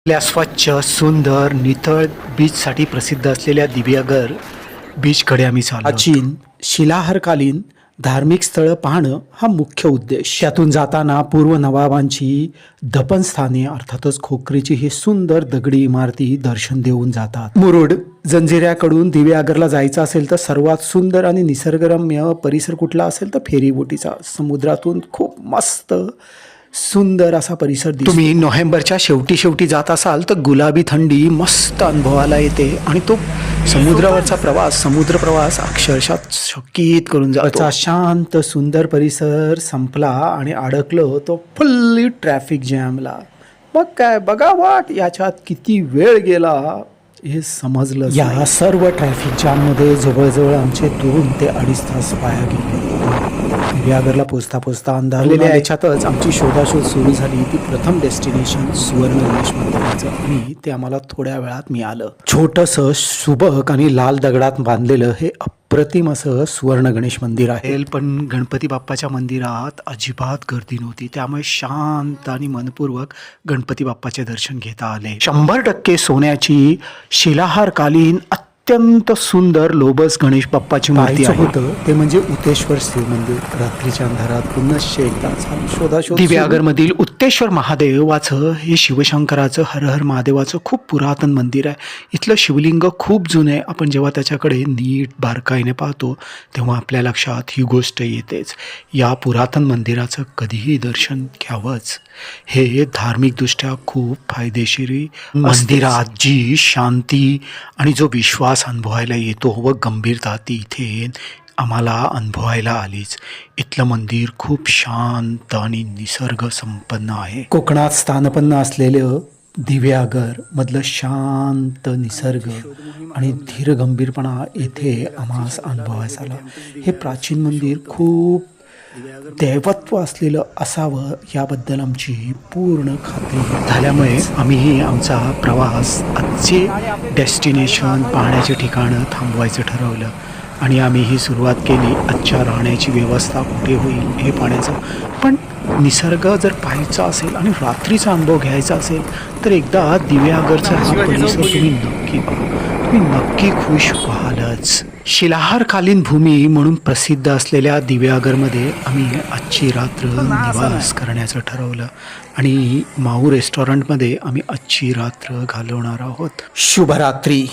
आपल्या स्वच्छ सुंदर नितळ बीचसाठी प्रसिद्ध असलेल्या दिव्यागर बीचकडे आम्ही प्राचीन शिलाहारकालीन धार्मिक स्थळं पाहणं हा मुख्य उद्देश. त्यातून जाताना पूर्व नवाबांची दफनस्थाने अर्थातच खोकरीची ही सुंदर दगडी इमारती दर्शन देऊन जातात. मुरुड जंजिऱ्याकडून दिव्यागरला जायचं असेल तर सर्वात सुंदर आणि निसर्गरम्य परिसर कुठला असेल तर फेरीबोटीचा. समुद्रातून खूप मस्त सुंदर असा परिसर दिसतो. तुम्ही नोव्हेंबरच्या शेवटी शेवटी जात असाल तर गुलाबी थंडी मस्त अनुभवाला येते आणि तो समुद्रावरचा प्रवास समुद्र प्रवास अक्षरशः शकीत करून जातो. शांत सुंदर परिसर संपला आणि अडकलो तो फुल्ली ट्रॅफिक जॅमला मग काय बघा वाट याच्यात किती वेळ गेला. हे समजलं या सर्व ट्रॅफिक जॅममध्ये जवळजवळ आमचे दोन ते अडीच तास वाया गेले. दिव्यागरला पोचता पोचता अंधारलेल्या याच्यातच आमची शोधाशोध सुरू झाली. ती प्रथम डेस्टिनेशन सुवर्ण गणेश मंदिराचं आणि ते आम्हाला थोड्या वेळात मिळालं. छोटंसं सुबक आणि लाल दगडात बांधलेलं हे अप्रतिम असं सुवर्ण गणेश मंदिर आहे. आहे पण गणपती बाप्पाच्या मंदिरात अजिबात गर्दी नव्हती. त्यामुळे शांत आणि मनपूर्वक गणपती बाप्पाचे दर्शन घेता आले. शंभर टक्के सोन्याची शिलाहारकालीन अत्यंत सुंदर लोबस गणेश बाप्पाची मूर्ती होतं ते म्हणजे उतेश्वर शिव मंदिर रात्रीच्या अंधारात पुन्हा एकदा दिव्यागर मधील उत्तेश्वर महादेवाचं हे शिवशंकराचं हर हर महादेवाचं खूप पुरातन मंदिर आहे. इथलं शिवलिंग खूप जुनं आहे. आपण जेव्हा त्याच्याकडे नीट बारकाईने पाहतो तेव्हा आपल्या लक्षात ही गोष्ट येतेच. या पुरातन मंदिराचं कधीही दर्शन घ्यावंच. हे धार्मिकदृष्ट्या खूप फायदेशीर मंदिरात जी शांती आणि जो विश्वास अनुभवायला येतो व गंभीरता ती इथे आम्हाला अनुभवायला आलीच. इथलं मंदिर खूप शांत आणि निसर्ग संपन्न आहे. कोकणात स्थानपन्न असलेलं दिव्यागर मधलं शांत निसर्ग आणि धीर गंभीरपणा येथे आम्हास अनुभवायचा आला. हे प्राचीन मंदिर खूप दैवत्व असलेलं असावं याबद्दल आमची पूर्ण खात्री झाल्यामुळे आम्ही आमचा प्रवास आजचे डेस्टिनेशन पाहण्याचे ठिकाणं थांबवायचं ठरवलं. आणि आम्ही ही सुरुवात केली आजच्या राहण्याची व्यवस्था कुठे होईल हे पाहण्याचं. पण निसर्ग जर पाहायचा असेल आणि रात्रीचा अनुभव घ्यायचा असेल तर एकदा दिव्यागरचा हा परिसर तुम्ही नक्की पहा. तुम्ही नक्की खुश व्हालच. शिलाहारकालीन भूमी म्हणून प्रसिद्ध असलेल्या दिव्यागरमध्ये आम्ही आजची रात्र निवास करण्याचं ठरवलं आणि माऊ रेस्टॉरंटमध्ये आम्ही आजची रात्र घालवणार आहोत. शुभरात्री.